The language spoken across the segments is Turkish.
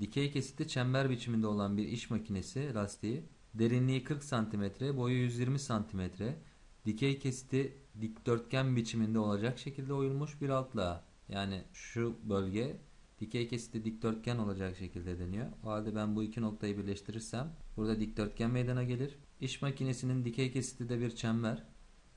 Dikey kesitli çember biçiminde olan bir iş makinesi lastiği derinliği 40 cm, boyu 120 cm, dikey kesiti dikdörtgen biçiminde olacak şekilde oyulmuş bir altlığa. Yani şu bölge dikey kesiti dikdörtgen olacak şekilde deniyor. O halde ben bu iki noktayı birleştirirsem burada dikdörtgen meydana gelir. İş makinesinin dikey kesiti de bir çember.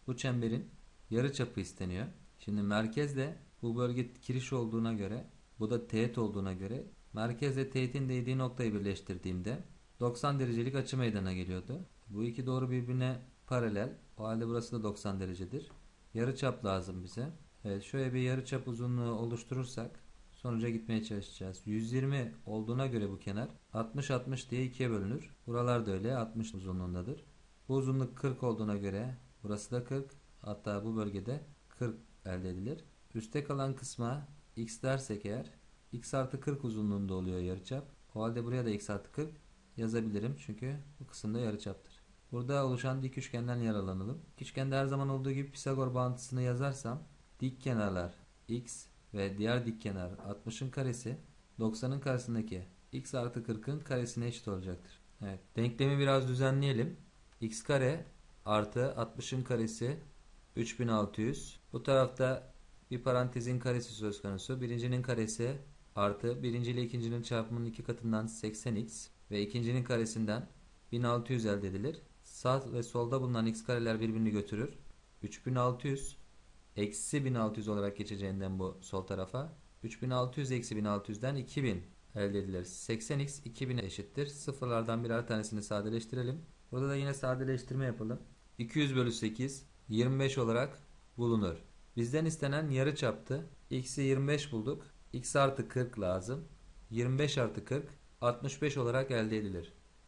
Bu çemberin yarı çapı isteniyor. Şimdi merkezde bu bölge kiriş olduğuna göre bu da teğet olduğuna göre merkezle teğetin değdiği noktayı birleştirdiğimde 90 derecelik açı meydana geliyordu. Bu iki doğru birbirine paralel. O halde burası da 90 derecedir. Yarı çap lazım bize. Evet şöyle bir yarı çap uzunluğu oluşturursak sonuca gitmeye çalışacağız. 120 olduğuna göre bu kenar 60-60 diye ikiye bölünür. Buralar da öyle 60 uzunluğundadır. Bu uzunluk 40 olduğuna göre burası da 40. Hatta bu bölgede 40 elde edilir. Üste kalan kısma x dersek eğer x artı 40 uzunluğunda oluyor yarıçap. O halde buraya da x artı 40 yazabilirim çünkü bu kısımda yarıçaptır. Burada oluşan dik üçgenden yararlanalım. Dik üçgende her zaman olduğu gibi Pisagor bağıntısını yazarsam dik kenarlar x ve diğer dik kenar 60'ın karesi 90'ın karşısındaki x artı 40'ın karesine eşit olacaktır. Evet, denklemi biraz düzenleyelim. x kare artı 60'ın karesi 3600. Bu tarafta bir parantezin karesi söz konusu. Birincinin karesi artı birinci ile ikincinin çarpımının iki katından 80x ve ikincinin karesinden 1600 elde edilir. Sağ ve solda bulunan x kareler birbirini götürür. 3600 eksi 1600 olarak geçeceğinden bu sol tarafa 3600 eksi 1600'den 2000 elde edilir. 80x 2000'e eşittir. Sıfırlardan birer tanesini sadeleştirelim. Burada da yine sadeleştirme yapalım. 200 bölü 8 25 olarak bulunur. Bizden istenen yarı çaptı. X'i 25 bulduk. X artı 40 lazım. 25 artı 40 65 olarak elde edilir.